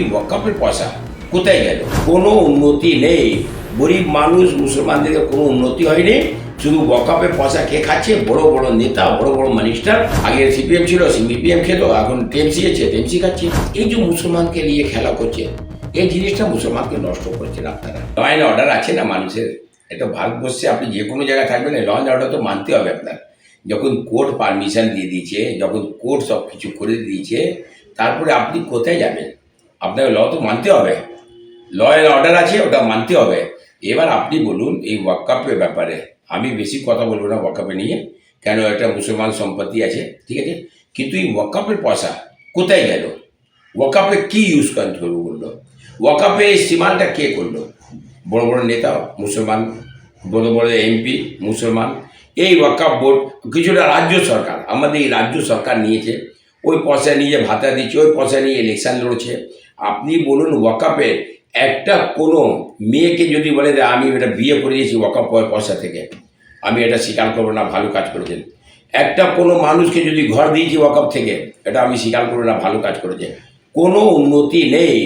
ওয়াকাপের পয়সা। কোথায় গেল? কোনো উন্নতি নেই। গরিব মানুষ মুসলমানদের কোনো উন্নতি হয়নি। শুধু ওয়াকাপের পয়সা কে খাচ্ছে? বড় বড় নেতা, বড় বড় মিনিস্টার আগে সিপিএম ছিল, সিপিএম খেত, এখন টিএমসি আছে টিএমসি খাচ্ছে। এই যে মুসলমানকে নিয়ে খেলা করছে, এই জিনিসটা মুসলমানকে নষ্ট করছেন আপনারা ল অর্ডার আছে না মানুষের? এটা ভারতবর্ষে আপনি যে কোনো জায়গায় থাকবেন ল অর্ডার তো মানতে হবে আপনার। যখন কোর্ট পারমিশন দিয়ে দিয়েছে, যখন কোর্ট সব কিছু করে দিয়েছে, তারপরে আপনি কোথায় যাবেন? আপনাকে ল তো মানতে হবে। ল এর অর্ডার আছে, ওটা মানতে হবে। এবার আপনি বলুন এই ওয়াকাপের ব্যাপারে। আমি বেশি কথা বলব না ওয়াকাপে নিয়ে, কেন এটা মুসলমান সম্পত্তি আছে, ঠিক আছে? কিন্তু এই ওয়াকাপের পয়সা কোথায় গেল? ওয়াকাপে কি ইউজ শুরু করল ওয়াকাপে এই সীমানটা কে করল? বড় বড় নেতা, মুসলমান, বড় বড় এমপি মুসলমান। এই ওয়াকাপ বোর্ড কিছুটা রাজ্য সরকার, আমাদের এই রাজ্য সরকার নিয়েছে। ওই পয়সা নিয়ে ভাতা দিচ্ছে, ওই পয়সা নিয়ে ইলেকশান লড়ছে। আপনি বলুন ওয়াকাপের একটা কোনো মেয়েকে যদি বলে যে আমি এটা বিয়ে করে দিয়েছি ওয়াকাপ পয়সা থেকে, আমি এটা স্বীকার করব না, ভালো কাজ করেছেন একটা কোনো মানুষকে যদি ঘর দিয়েছি ওয়াকাপ থেকে, এটা আমি স্বীকার করব না, ভালো কাজ করেছে কোনো উন্নতি নেই।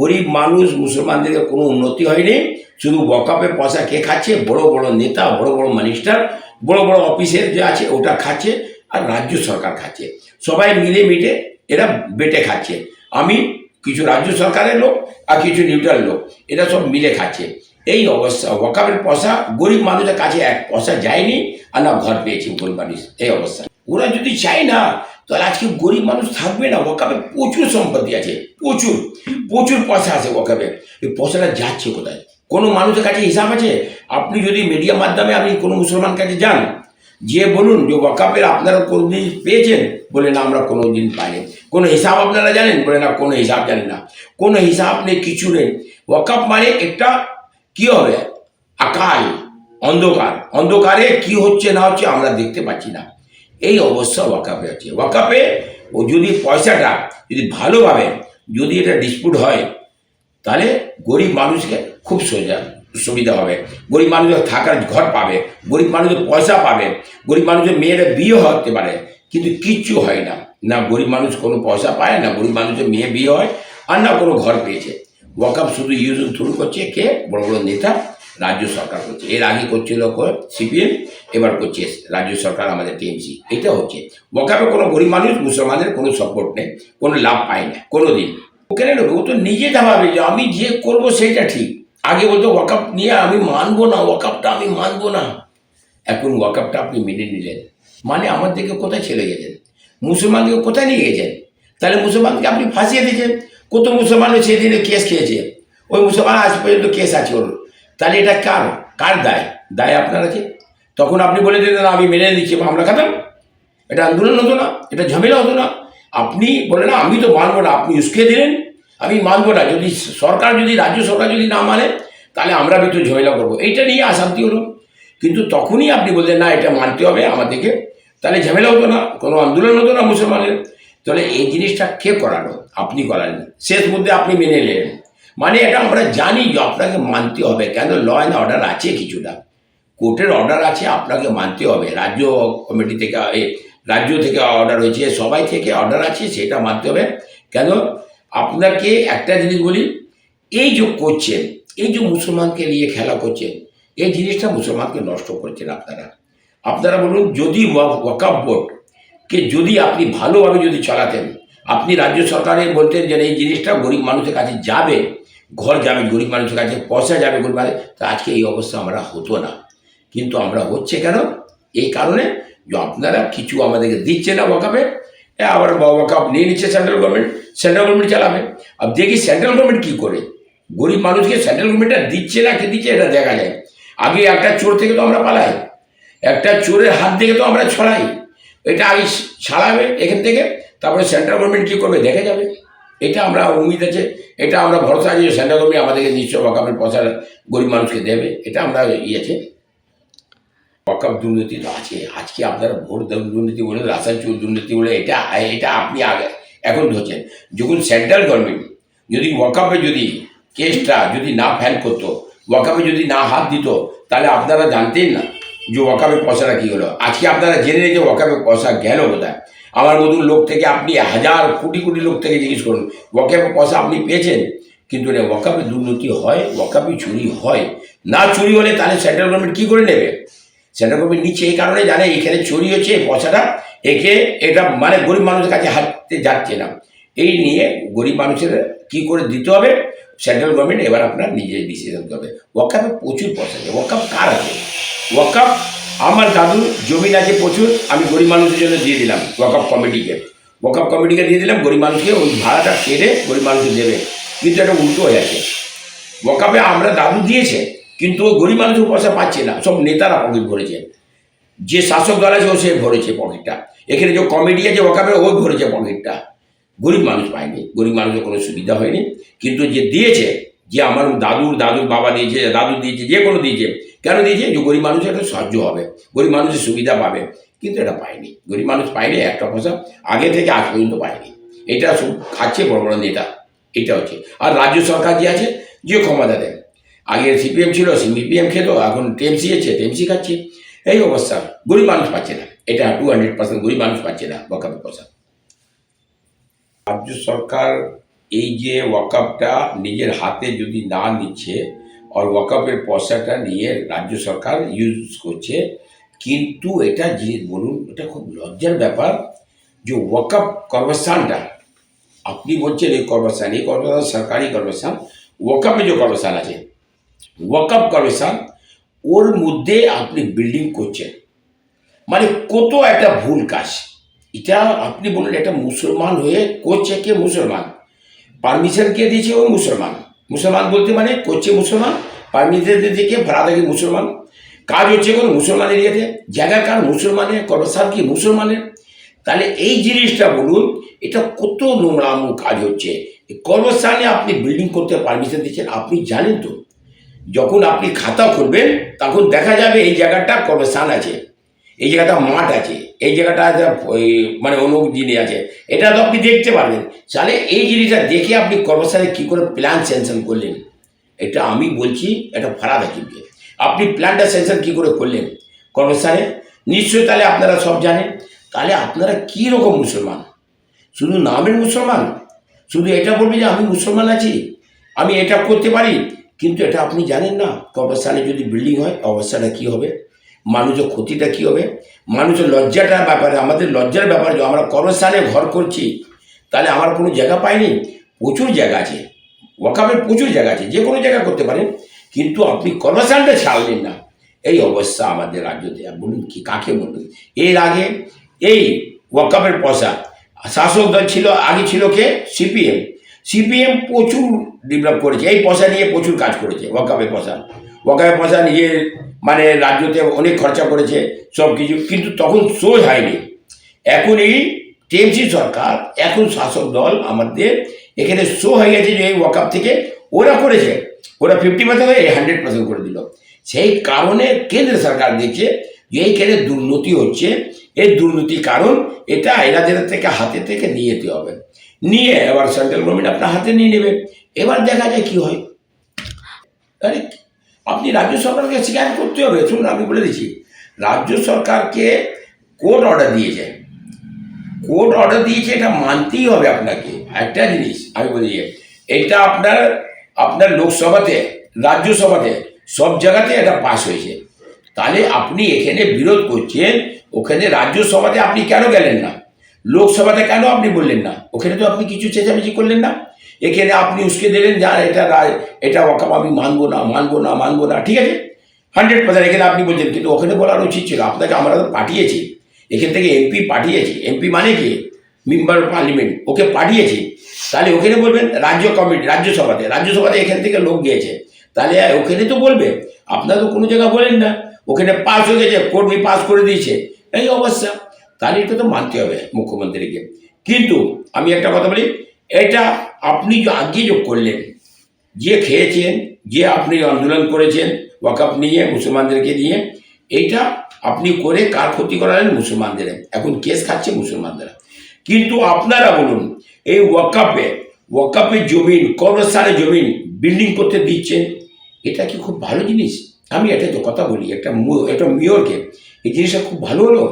গরিব মানুষ মুসলমানদের কোনো উন্নতি হয়নি। শুধু ওয়াকাপের পয়সা কে খাচ্ছে? বড় বড় নেতা, বড় বড় মিনিস্টার, বড় বড় অফিসের যে আছে, ওটা খাচ্ছে আর রাজ্য সরকার খাচ্ছে। সবাই মিলে মিটে এরা বেটে খাচ্ছে। আমি কিছু রাজ্য সরকারের লোক আর কিছু নিউট্রাল লোক। এরা সব মিলে খাচ্ছে। এই অবস্থা ওয়াকাপের পয়সা, গরিব মানুষের কাছে এক পয়সা যায়নি আর না ঘর পেয়েছে গরিব মানুষ। এই অবস্থা। ওরা যদি চায় না, তাহলে আজকে গরিব মানুষ থাকবে না। ওয়াকাপে প্রচুর সম্পত্তি আছে, প্রচুর। প্রচুর পয়সা আছে ওয়াকাপে এই পয়সাটা যাচ্ছে কোথায়? কোনো মানুষের কাছে হিসাব আছে? আপনি যদি মিডিয়া মাধ্যমে আপনি কোনো মুসলমান কাছে যান যে বলুন, যে ওয়াকাপের আপনারা কোনোদিন পেয়েছেন বলে না আমরা কোনো দিন পাইনি। কোনো হিসাব আপনারা জানেন বলে না, কোনো হিসাব জানেন না। কোনো হিসাব নেই, কিছু নেই। ওয়াকাপ মানে একটা কি হবে? আকাল, অন্ধকার। অন্ধকারে কি হচ্ছে না হচ্ছে আমরা দেখতে পাচ্ছি না। এই অবস্থা ওয়াকাপে আছে। ওয়াকাপে ও যদি পয়সাটা যদি ভালোভাবে যদি এটা ডিসপুট হয়, তাহলে গরিব মানুষকে খুব সোজা। সুবিধা হবে। গরিব মানুষের থাকার ঘর পাবে, গরিব মানুষের পয়সা পাবে, গরিব মানুষের মেয়েরা বিয়ে হতে পারে, কিন্তু কিচ্ছু হয় না। না গরিব মানুষ কোনো পয়সা পায়, না গরিব মানুষের মেয়ে বিয়ে হয়, আর না কোনো ঘর পেয়েছে। ওয়াকাপ শুধু ইউজ থ্রু করছে, কে? বড় বড় নেতা, রাজ্য সরকার করছে। এর আগে করছিল সিপিএম, এবার করছে রাজ্য সরকার, আমাদের টিএমসি। এটা হচ্ছে। ওয়াকাপে কোনো গরিব মানুষ মুসলমানের কোনো সাপোর্ট নেই, কোনো লাভ পায় না, কোনো দিন। ওখানে লোক, ও তো নিজে ভাবে যে আমি যে করব সেটা ঠিক। আগে বলতো, ওয়াকাপ নিয়ে আমি মানবো না, ওয়াকাপটা আমি মানবো না। এখন ওয়াকাপটা আপনি মেনে নিলেন। মানে আমার দিকে কোথায় ছেড়ে গেছেন? মুসলমানকে কোথায় নিয়ে গেছেন? তাহলে মুসলমানকে আপনি ফাঁসিয়ে দিয়েছেন। কত মুসলমানের সেদিনে কেস খেয়েছে। ওই মুসলমান আজ পর্যন্ত কেস আছে ওর। তাহলে এটা কার? কার দায়? দায় আপনার আছে? তখন আপনি বলে দিলেন আমি মেনে নিচ্ছি আমরা খাতাম। এটা আন্দোলন হতো না, এটা ঝামেলা হতো না। আপনি বলেন আমি তো মানবো না। আপনি উস্কে দিলেন। আমি মানবো না, যদি সরকার যদি, রাজ্য সরকার যদি না মানে তাহলে আমরা একটু ঝামেলা করব। এইটা নিয়ে অশান্তি হলো। কিন্তু তখনই আপনি বললেন, না, এটা মানতে হবে আমাদেরকে। তাহলে ঝামেলা হতো না, কোনো আন্দোলন হতো না মুসলমানের। তাহলে এই জিনিসটা কে করালো? আপনি করালেন। শেষ মধ্যে আপনি মেনে নিলেন। মানে এটা আমরা জানি যে আপনাকে মানতে হবে। কেন? ল অ্যান্ড অর্ডার আছে কিছুটা। কোর্টের অর্ডার আছে, আপনাকে মানতে হবে। রাজ্য কমিটি থেকে রাজ্য থেকে অর্ডার হয়েছে, সবাই থেকে অর্ডার আছে, সেটা মানতে হবে। কেন? আপনাকে একটা জিনিস বলি, এই যে করছেন, এই যে মুসলমানকে নিয়ে খেলা করছেন, এই জিনিসটা মুসলমানকে নষ্ট করছেন আপনারা। আপনারা বলুন, যদি ওয়া- ওয়াকাফ বোর্ডকে যদি আপনি ভালোভাবে যদি চালাতেন, আপনি রাজ্য সরকারে বলতেন যে এই জিনিসটা গরিব মানুষের কাছে যাবে, ঘর যাবে, গরিব মানুষের কাছে পয়সা যাবে, গরিব মানুষ, তা আজকে এই অবস্থা আমরা হতো না। কিন্তু আমরা হচ্ছে কেন? এই কারণে যে আপনারা কিছু আমাদেরকে দিচ্ছে না ওয়াকাপে এ আবার ওয়াকাপ নিয়ে নিচ্ছে সেন্ট্রাল গভর্নমেন্ট সেন্ট্রাল গভর্নমেন্ট চালাবে। আর দেখি সেন্ট্রাল গভর্নমেন্ট কী করে? গরিব মানুষকে সেন্ট্রাল গভর্নমেন্টটা দিচ্ছে না, কি দিচ্ছে এটা দেখা যায়। আগে একটা চোর থেকে তো আমরা পালাই। একটা চোরের হাত থেকে তো আমরা ছড়াই। এটা আগে ছাড়াবে এখান থেকে। তারপরে সেন্ট্রাল গভর্নমেন্ট কী করবে দেখা যাবে। এটা আমরা উমিদ আছে। এটা আমরা ভরসা আছে সেন্ট্রাল গভর্নমেন্ট আমাদেরকে নিশ্চয় ওয়াকাপের পয়সা গরিব মানুষকে দেবে। এটা আমরা ইয়ে ওয়াকাপ দুর্নীতি তো আছে আজকে আপনারা ভোট দুর্নীতি বলে রাসায়ন চুর দুর্নীতি বলে, এটা এটা আপনি আগে এখন ধরছেন। যখন সেন্ট্রাল গভর্নমেন্ট যদি ওয়াকাপে যদি কেসটা যদি না ফ্যাল করতো ওয়াকাপে যদি না হাত দিত, তাহলে আপনারা জানতেন না যে ওয়াকাপের পয়সাটা কী হলো। আজকে আপনারা জেনে যে ওয়াকাপের পয়সা গেল কোথায়? আমার মতন লোক থেকে আপনি হাজার কোটি কোটি লোক থেকে জিজ্ঞেস করুন ওয়াকাপে পয়সা আপনি পেয়েছেন? কিন্তু না ওয়াকাপে দুর্নীতি হয় ওয়াকাপে চুরি হয়। না চুরি হলে তাহলে সেন্ট্রাল গভর্নমেন্ট কী করে নেবে? গভর্নমেন্ট নিচ্ছে এই কারণে জানে, এখানে চুরি হচ্ছে, এই পয়সাটা একে এটা মানে গরিব মানুষের কাছে হাঁটতে যাচ্ছে না। এই নিয়ে গরিব মানুষের কি করে দিতে হবে? সেন্ট্রাল গভর্নমেন্ট এবার আপনার নিজে ডিসিশন করবে। ওয়াকাপে প্রচুর পয়সা আছে। ওয়াকাপ কার আছে? ওয়াকাপ আমার দাদুর জমিন আছে প্রচুর, আমি গরিব মানুষের জন্য দিয়ে দিলাম ওয়াকাপ কমিটিকে। ওয়াকাপ কমিটিকে দিয়ে দিলাম, গরিব মানুষকে ওই ভাড়াটা কেটে গরিব মানুষকে দেবে। কিন্তু এটা উল্টো হয়ে আছে। ওয়াকাপে আমরা দাদু দিয়েছে কিন্তু ও গরিব মানুষের পয়সা পাচ্ছে না, সব নেতারা পকেট ভরেছে। যে শাসক দল আছে, ও সে ভরেছে পকেটটা। এখানে যে কমিটি আছে ওকাপে ও ভরেছে পকেটটা। গরিব মানুষ পায়নি, গরিব মানুষের কোনো সুবিধা হয়নি। কিন্তু যে দিয়েছে, যে আমার দাদুর দাদুর বাবা দিয়েছে, দাদু দিয়েছে, যে কোনো দিয়েছে, কেন দিয়েছে? যে গরিব মানুষের একটা সাহায্য হবে, গরিব মানুষের সুবিধা পাবে। কিন্তু এটা পায়নি। গরিব মানুষ পায়নি, একটা পয়সা আগে থেকে আজ পর্যন্ত পায়নি। এটা খাচ্ছে বড় বড় নেতা। এটা হচ্ছে। আর রাজ্য সরকার যে আছে, যে ক্ষমতা দেয়। আগে সিপিএম ছিল, সিপিএম খেত, এখন টিএমসি আছে টিএমসি খাচ্ছে। এই অবস্থা, গরিব মানুষ পাচ্ছে না। এটা টু হান্ড্রেড পার্সেন্ট গরিব মানুষ পাচ্ছে না ওয়াকাপের পয়সা রাজ্য সরকার এই যে ওয়াকাপটা নিজের হাতে যদি না নিচ্ছে, আর ওয়াকাপের পয়সাটা নিয়ে রাজ্য সরকার ইউজ করছে, কিন্তু এটা যে, বলুন, এটা খুব লজ্জার ব্যাপার যে ওয়াকাপ কর্মস্থানটা, আপনি বলছেন এই কর্মস্থান এই কর্মস্থান সরকারি কর্মস্থান ওয়াকাপে যে কর্মস্থান আছে ওয়াকাপ কর্মস্থান ওর মধ্যে আপনি বিল্ডিং করছেন। মানে কত একটা ভুল কাজ। এটা আপনি বললেন একটা মুসলমান হয়ে করছে কে মুসলমান? পারমিশন কে দিয়েছে ও মুসলমান। মুসলমান বলতে মানে করছে মুসলমান পারমিশন দিয়েছে কে ভাড়াদারি মুসলমান? কাজ হচ্ছে কোনো মুসলমান এরিয়াতে? জায়গা কার মুসলমানের? কর্মস্থান কি মুসলমানের? তাহলে এই জিনিসটা বলুন, এটা কত নোংরাম কাজ হচ্ছে। কর্মস্থানে আপনি বিল্ডিং করতে পারমিশন দিচ্ছেন, আপনি জানেন তো। যখন আপনি খাতা খুলবেন, তখন দেখা যাবে এই জায়গাটা কর্মস্থান আছে, এই জায়গাটা মাঠ আছে, এই জায়গাটা মানে অন্য জিনিস আছে। এটা তো আপনি দেখতে পারবেন। তাহলে এই জিনিসটা দেখে আপনি কর্মস্থানে কী করে প্ল্যান স্যাংশন করলেন? এটা আমি বলছি, এটা ফারাদ হাকিমকে। আপনি প্ল্যানটা স্যাংশন কী করে করলেন? কর্মস্থানে নিশ্চয়ই তাহলে আপনারা সব জানেন। তাহলে আপনারা কী রকম মুসলমান? শুধু নামের মুসলমান? শুধু এটা বলবে যে আমি মুসলমান আছি? আমি এটা করতে পারি? কিন্তু এটা আপনি জানেন না, কবরস্থানে যদি বিল্ডিং হয়, অবস্থাটা কী হবে? মানুষের ক্ষতিটা কী হবে? মানুষের লজ্জাটার ব্যাপারে, আমাদের লজ্জার ব্যাপারে আমরা কবরস্থানে ঘর করছি, তাহলে আমার কোনো জায়গা পাইনি? প্রচুর জায়গা আছে। ওয়াকাবের প্রচুর জায়গা আছে, যে কোনো জায়গা করতে পারেন। কিন্তু আপনি কবরস্থানটা ছাড়লেন না। এই অবস্থা আমাদের রাজ্যতে আর বলুন কি, কাকে বলুন এর আগে এই ওয়াকাবের পয়সা শাসক দল ছিল, আগে ছিল কে? সিপিএম। সিপিএম প্রচুর ডেভেলপ করেছে। এই পয়সা নিয়ে প্রচুর কাজ করেছে ওয়াকাবের পয়সা। ওয়াকাবের পয়সা নিজের মানে রাজ্যতে অনেক খরচা করেছে, সব কিছু। কিন্তু তখন সোজ হয়নি। এখন এই টিএমসি সরকার, এখন শাসক দল আমাদের এখানে শো হয়ে গেছে যে এই ওয়াকাপ থেকে ওরা করেছে। ওরা ফিফটি পার্সেন্ট এই হান্ড্রেড পার্সেন্ট করে দিল। সেই কারণে কেন্দ্র সরকার দেখছে যে এইখানে দুর্নীতি হচ্ছে। এই দুর্নীতির কারণ এটা এনাদের থেকে হাতে থেকে নিয়ে যেতে হবে। নিয়ে এবার সেন্ট্রাল গভর্নমেন্ট আপনার হাতে নিয়ে নেবে। এবার দেখা যায় কি হয়? আরে, আপনি রাজ্য সরকারকে স্বীকার করতে হবে। শুনুন, আমি বলে দিচ্ছি। রাজ্য সরকারকে কোর্ট অর্ডার দিয়েছে। কোর্ট অর্ডার দিয়েছে, এটা মানতেই হবে আপনাকে। একটা জিনিস আমি বলি, এটা আপনার আপনার লোকসভাতে, রাজ্যসভাতে, সব জায়গাতে এটা পাস হয়েছে। তাহলে আপনি এখানে বিরোধ করছেন, ওখানে রাজ্যসভাতে আপনি কেন গেলেন না? লোকসভাতে কেন আপনি বললেন না? ওখানে তো আপনি কিছু চেঁচামেচি করলেন না। এখানে আপনি উস্কে দিলেন যা এটা রায়- এটা ওয়াকাপ আমি মানবো না মানবো না মানবো না, ঠিক আছে? হান্ড্রেড পার্সেন্ট এখানে আপনি বলছেন, কিন্তু ওখানে বলার উচিত ছিল, আপনাকে আমরা তো পাঠিয়েছি। এখান থেকে এমপি পাঠিয়েছি। এমপি মানে কি? মেম্বার অফ পার্লামেন্ট ওকে পাঠিয়েছি। তাহলে ওখানে বলবেন, রাজ্য কমিটি, রাজ্যসভাতে রাজ্যসভাতে এখান থেকে লোক গিয়েছে। তাহলে ওখানে তো বলবে, আপনারা তো কোনো জায়গা বলেন না। ওখানে পাস হয়ে গেছে কোর্ট পাস করে দিয়েছে। এই অবস্থা। তাহলে এটা তো মানতে হবে মুখ্যমন্ত্রীকে। কিন্তু আমি একটা কথা বলি, এটা আপনি আগে যোগ করলেন, যে খেয়েছেন, যে আপনি আন্দোলন করেছেন ওয়াকাপ নিয়ে, মুসলমানদেরকে নিয়ে, এইটা আপনি করে কার ক্ষতি করালেন মুসলমানদের? এখন কেস খাচ্ছে মুসলমানরা কিন্তু আপনারা বলুন, এই ওয়াকাপে ওয়াকাপের জমিন, কবরস্থানে জমিন বিল্ডিং করতে দিচ্ছেন, এটা কি খুব ভালো জিনিস? আমি এটা তো কথা বলি, একটা একটা মেয়রকে, এই জিনিসটা খুব ভালো হলো।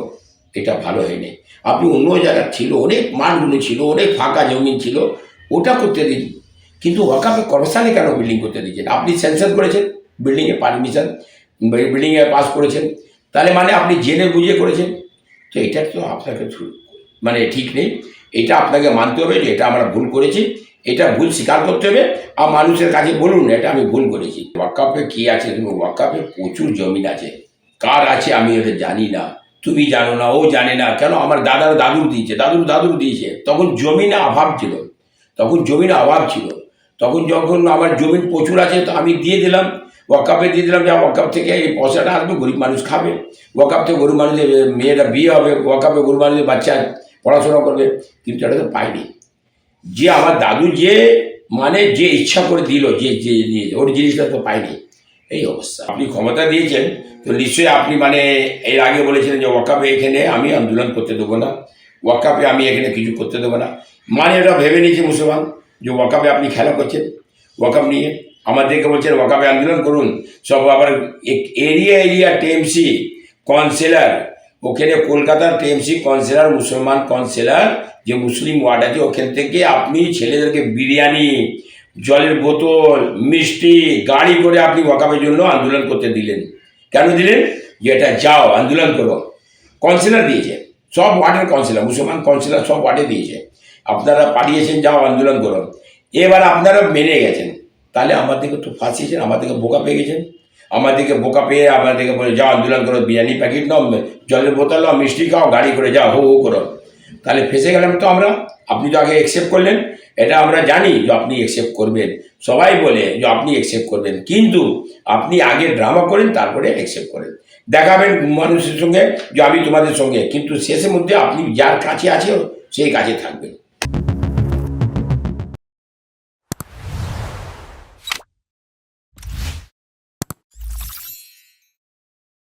এটা ভালো হয়নি। আপনি অন্য জায়গায় ছিল, অনেক মাঠগুলো ছিল, অনেক ফাঁকা জমি ছিল, ওটা করতে দিন কিন্তু ওয়াকাপে কর্মস্থানে কেন বিল্ডিং করতে দিচ্ছেন আপনি স্যাংশন করেছেন বিল্ডিংয়ে পারমিশন বিল্ডিংয়ে পাস করেছেন। তাহলে মানে আপনি জেনে বুঝে করেছেন। তো এটা তো আপনাকে মানে ঠিক নেই। এটা আপনাকে মানতে হবে যে এটা আমরা ভুল করেছি। এটা ভুল স্বীকার করতে হবে। আর মানুষের কাছে বলুন, এটা আমি ভুল করেছি। ওয়াকাপে কি আছে? তুমি ওয়াকাপে প্রচুর জমিন আছে। কার আছে আমি ওটা জানি না। তুমি জানো না, ও জানে না, কেন? আমার দাদার দাদুর দিয়েছে, দাদুর দাদুর দিয়েছে। তখন জমিনে অভাব ছিল, তখন জমিনে অভাব ছিল। তখন যখন আমার জমিন প্রচুর আছে, তো আমি দিয়ে দিলাম, ওয়াকাপে দিয়ে দিলাম, যে ওয়াকাপ থেকে এই পয়সাটা আসবে, গরিব মানুষ খাবে। ওয়াকাপ থেকে গরিব মানুষের মেয়েরা বিয়ে হবে, ওয়াকাপে গরিব মানুষের বাচ্চা পড়াশোনা করবে, কিন্তু এটা তো পাইনি। যে আমার দাদু যে মানে যে ইচ্ছা করে দিল, যে, যে- ওর জিনিসটা তো পাইনি। এই অবস্থা। আপনি ক্ষমতা দিয়েছেন, তো নিশ্চয়ই আপনি মানে এর আগে বলেছিলেন যে ওয়াকাপে এখানে আমি আন্দোলন করতে দেবো না ওয়াকাপে আমি এখানে কিছু করতে দেবো না। মানে এটা ভেবে নিয়েছে মুসলমান যে ওয়াকাপে আপনি খেলা করছেন ওয়াকাপ নিয়ে। আমাদেরকে বলছেন ওয়াকাপে আন্দোলন করুন। সব আবার এরিয়া এরিয়া টিএমসি কাউন্সিলর, ওখানে কলকাতার টিএমসি কাউন্সিলর, মুসলমান কাউন্সিলর, যে মুসলিম ওয়ার্ড আছে, ওখান থেকে আপনি ছেলেদেরকে বিরিয়ানি জলের বোতল, মিষ্টি, গাড়ি করে আপনি ওয়াকাপের জন্য আন্দোলন করতে দিলেন। কেন দিলেন? যে এটা যাও, আন্দোলন করো। কাউন্সিলর দিয়েছে। সব ওয়ার্ডের কাউন্সিলর মুসলমান কাউন্সিলর সব ওয়ার্ডে দিয়েছে। আপনারা পাঠিয়েছেন যাও, আন্দোলন করো। এবার আপনারা মেনে গেছেন। তাহলে আমাদেরকে তো ফাঁসিয়েছেন আমাদেরকে বোকা পেয়ে গেছেন। আমাদেরকে বোকা পেয়ে আমাদেরকে বলে, যাও, আন্দোলন করো, বিরিয়ানি প্যাকেট নাও, জলের বোতল নাও, মিষ্টি খাও, গাড়ি করে যাও, হো হো, করো। তাহলে ফেসে গেলাম তো আমরা। আপনি তো আগে অ্যাকসেপ্ট করলেন। এটা আমরা জানি যে আপনি অ্যাকসেপ্ট করবেন। সবাই বলে যে আপনি অ্যাকসেপ্ট করবেন। কিন্তু আপনি আগে ড্রামা করেন, তারপরে অ্যাকসেপ্ট করেন। দেখাবেন মানুষের সঙ্গে যে আমি তোমাদের সঙ্গে। কিন্তু শেষের মধ্যে আপনি যার কাছে আছে সেই কাছে থাকবেন।